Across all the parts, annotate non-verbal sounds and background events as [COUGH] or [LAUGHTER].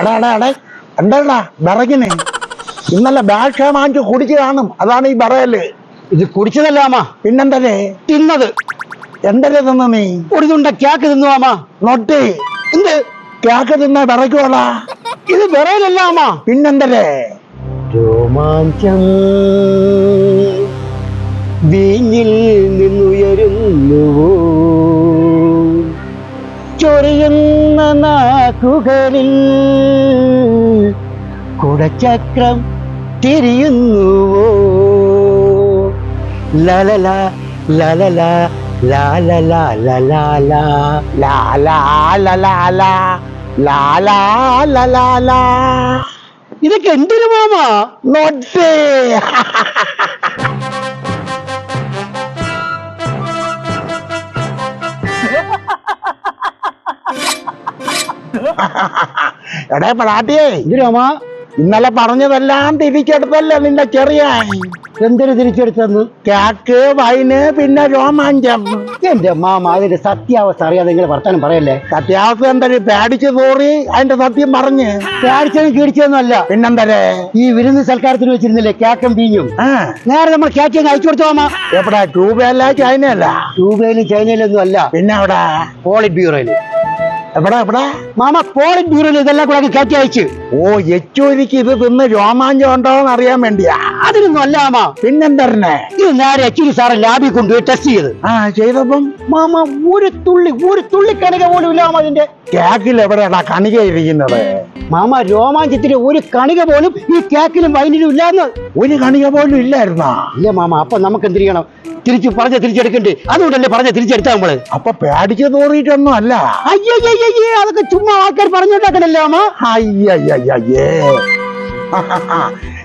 എടാ എടാ എടാ എന്താടാ വിറകിന്? ഇന്നലെ ബാഷ വാങ്ങിച്ച് കുടിച്ചു കാണും അതാണ് ഈ പറയൽ ഇത് കുടിച്ചതല്ല അമ്മ പിന്നെന്തല്ലേ തിന്നത്. എന്തല്ലേ തിന്നു നീ? ഒരു തുണ്ട കേക്ക് തിന്നു അമ്മ നൊട്ടി. എന്ത്? കേക്ക് തിന്ന വിറയ്ക്കോടാ ഇത് വിറയിലല്ല അമ്മ പിന്നെന്തല്ലേ രോമാഞ്ചം. ദിക്കുകളിൽ കുടച്ചക്രം തിരിയുന്നുവോ ലലല ലലല ലാലല ലലാല ലാലാലലാല ലാലാലലാല ഇതൊക്കെ എന്തിനു മാമാ നോട്ടേ [LAUGHS] എടേ പടാട്ടിയേ എന്തിനു ഇന്നലെ പറഞ്ഞതെല്ലാം തിരിച്ചെടുത്തല്ലേ നിന്റെ ചെറിയ എന്തൊരു തിരിച്ചെടുത്തെന്ന് കേക്ക് വൈന് പിന്നെ രോമാഞ്ചം. എന്റെ മാമ അതിന്റെ സത്യാവസ്ഥ അറിയാതെ നിങ്ങൾ വർത്താനം പറയല്ലേ? സത്യാവസ്ഥ എന്തൊരു പേടിച്ച് തോറി അതിന്റെ സത്യം പറഞ്ഞ്. പേടിച്ചതും കീടിച്ചതൊന്നുമല്ല. പിന്നെന്തരേ? ഈ വിരുന്ന് സൽക്കാരത്തിന് വെച്ചിരുന്നില്ലേ കേക്കും ബീഞ്ഞും? നേരെ നമ്മൾ കേക്ക് അയച്ചു കൊടുത്തു മാമ. എവിടെ ട്യൂബല്ല ചൈനയല്ല? ട്യൂബേലും ചൈനയിലൊന്നും അല്ല പിന്നെ അവിടെ പോളിറ്റ് ബ്യൂറോയിൽ. എവിടെ എവിടെ? മാമ പോളിറ്റ് ബ്യൂറോയിൽ ഇതെല്ലാം കൂടെ കേക്ക് അയച്ചു. ഓ യെച്ചൂരിക്ക് ഇത് തിന്ന് രോമാഞ്ചം ഉണ്ടോന്ന് അറിയാൻ വേണ്ടിയാ അതിനൊന്നും അല്ല മാമ. പിന്നെന്തരനെ? ഇത് നേരെ അച്ഛരി സാറ് ലാബിൽ കൊണ്ടുപോയി ടെസ്റ്റ് ചെയ്ത്. ആ ചെയ്തപ്പം? മാമ ഒരു തുള്ളി ഒരു തുള്ളി കണിക പോലും ഇല്ല മാമ അതിന്റെ. കേക്കിൽ എവിടെയാടാ കണിക ഇരിക്കുന്നത്? മാമ രോമാഞ്ചത്തിന്റെ ഒരു കണിക പോലും ഈ കേക്കിലും വൈനിലും ഇല്ലാന്ന് ഒരു കണിക പോലും ഇല്ലായിരുന്നാ? ഇല്ല മാമ അപ്പൊ നമുക്ക് എന്ത് ചെയ്യണം? തിരിച്ചു പറഞ്ഞ തിരിച്ചെടുക്കണ്ടേ? അതുകൊണ്ടല്ലേ പറഞ്ഞ തിരിച്ചെടുത്താ നമ്മൾ? അപ്പൊ പേടിച്ചു തോറിയിട്ടൊന്നും അല്ല അയ്യേ അതൊക്കെ ചുമ്മാ ആൾക്കാർ പറഞ്ഞുണ്ടാക്കണല്ലേ അമ്മ അയ്യയ്യേ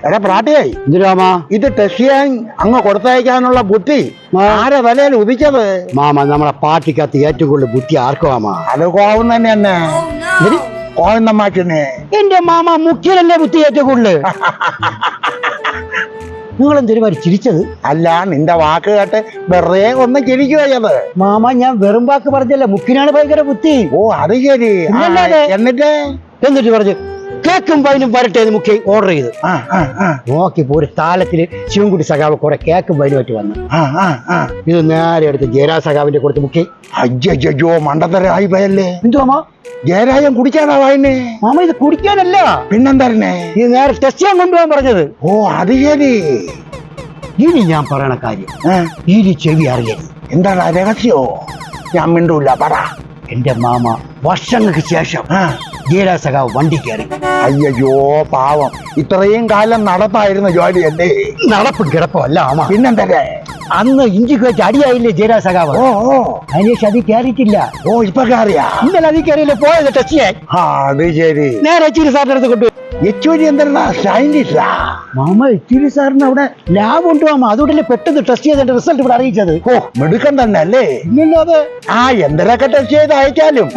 എടാ എന്തിനാമ ഇത് ടെസ്റ്റ് ചെയ്യാൻ അങ്ങ് കൊടുത്തയക്കാനുള്ള ബുദ്ധി. ആരെ തലയിൽ ഉദിച്ചത്? മാമ നമ്മളെ പാർട്ടിക്കകത്ത് ഏറ്റവും കൂടുതൽ ബുദ്ധി ആർക്കും മാമ? അത് കോവം തന്നെ തന്നെ കോവുന്ന മാറ്റിന് എന്റെ മാമ മുഖ്യനല്ലേ ബുദ്ധി ഏറ്റവും കൂടുതൽ [LAUGHS] നിങ്ങൾ എന്തൊരു ചിരിച്ചത്? അല്ല നിന്റെ വാക്ക് കേട്ട് വെറുതെ ഒന്ന് ചിരിക്കുകയത് മാമ ഞാൻ വെറും വാക്ക് പറഞ്ഞല്ല മുക്കിനാണ് ഭയങ്കര ബുദ്ധി. ഓ അത് ശരി. എന്നിട്ട്? എന്നിട്ട് പറഞ്ഞു കേക്കും വൈനും വരട്ടെ എന്ന് മുഖ്യ ഓർഡർ ചെയ്തു. നോക്കിപ്പോ ഒരു താലത്തിൽ ശിവൻകുട്ടി സഖാവ് കുറെ കേക്കും വൈനുമായിട്ട് വന്നു. ഇത് നേരെ എടുത്ത് ജയരാ സഖാവിന്റെ കൊടുത്ത് മുഖ്യ അയ്യോ മണ്ടത്തരായി പോയല്ലേ? എന്തുവാ ജയരാജൻ കുടിക്കാനാ വായനെ മാമ ഇത് കുടിക്കാനല്ല. പിന്നെന്തരനെ ഇത് നേരെ ടെസ്റ്റ് ചെയ്യാൻ കൊണ്ടുപോകാൻ പറഞ്ഞത്. ഓ അത് ശരി. ഇനി ഞാൻ പറയണ കാര്യം. ഇനി ചെവി അറിയരുത്. എന്താണ് രഹസ്യോ? ഞാൻ മിണ്ടൂല പറ. എന്റെ മാമ വർഷങ്ങൾക്ക് ശേഷം ആ. ജയരാ സഖാവ് വണ്ടി കയറി. അയ്യോ പാവം. ഇത്രയും കാലം നടപ്പായിരുന്ന ജോലി അല്ലേ? നടപ്പ് കിടപ്പോ അല്ല മാമ പിന്നെന്തരേ അന്ന് ഇഞ്ചിക്ക് വെച്ച് അടിയായില്ലേ ജയരാ സഖാവ് ഓ ഓ. അതിനുശേഷം അത് കയറിയിട്ടില്ല. ഓ ഇപ്പൊ കയറിയാ? ഇന്നലെ അത് കയറിയില്ല പോയത് ടെസ്റ്റ് ചെയ്യാൻ അത് ശരി. നേരെ അടുത്ത് കൊണ്ടുപോയി. യെച്ചൂരി എന്താ സയന്റിസ്റ്റാ മാമ ഇച്ചിരി സാറിന് അവിടെ ലാബ് ഉണ്ട് മാമ. അതുകൊണ്ടല്ലേ പെട്ടെന്ന് ടെസ്റ്റ് ചെയ്തിട്ട് റിസൾട്ട് ഇവിടെ അറിയിച്ചത്. ഓ മിടുക്കൻ തന്നെ അല്ലേ ഇല്ലല്ലാതെ ആ എന്തരൊക്കെ ടെസ്റ്റ് ചെയ്ത് അയച്ചാലും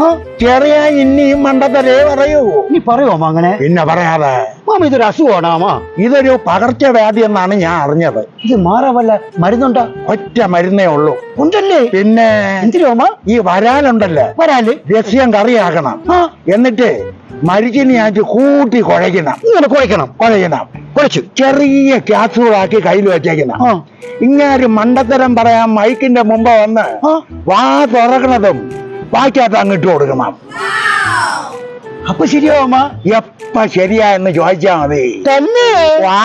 ചെറിയ ഇനിയും മണ്ടത്തരേ പറയൂ. നീ പറയോ അങ്ങനെ? പിന്നെ പറയാതെ. മാമ ഇതൊരു അസുഖമാണ് മാമ? ഇതൊരു പകർച്ചവ്യാധി എന്നാണ് ഞാൻ അറിഞ്ഞത്. ഇത് മാറാവല്ല മരുന്നുണ്ടോ? ഒറ്റ മരുന്നേ ഉള്ളൂ. ഉണ്ടല്ലേ? പിന്നെ എന്തിനു മാമ? ഈ വരാലുണ്ടല്ലേ? വരാൽ? രസ്യം കറിയാക്കണം. എന്നിട്ട് മരിച്ചിനി മരിച്ചിനിയാച്ച് കൂട്ടി കുഴയ്ക്കണം ഇങ്ങനെ കുഴയ്ക്കണം. കുഴയ്ക്കുന്ന കുഴച്ചു. ചെറിയ ക്യാപ്സൂളാക്കി കയ്യിൽ വെച്ചേക്കുന്ന. ഇങ്ങനെ ഒരു മണ്ടത്തരം പറയാൻ മൈക്കിന്റെ മുമ്പ് വന്ന് വാ തുറക്കണതും വായിക്കാത്ത അങ്ങിട്ട് കൊടുക്കണം. അപ്പൊ ശരിയാവ എപ്പ ശരിയാ എന്ന് ചോദിച്ചാ മതി. തന്നെ? വാ.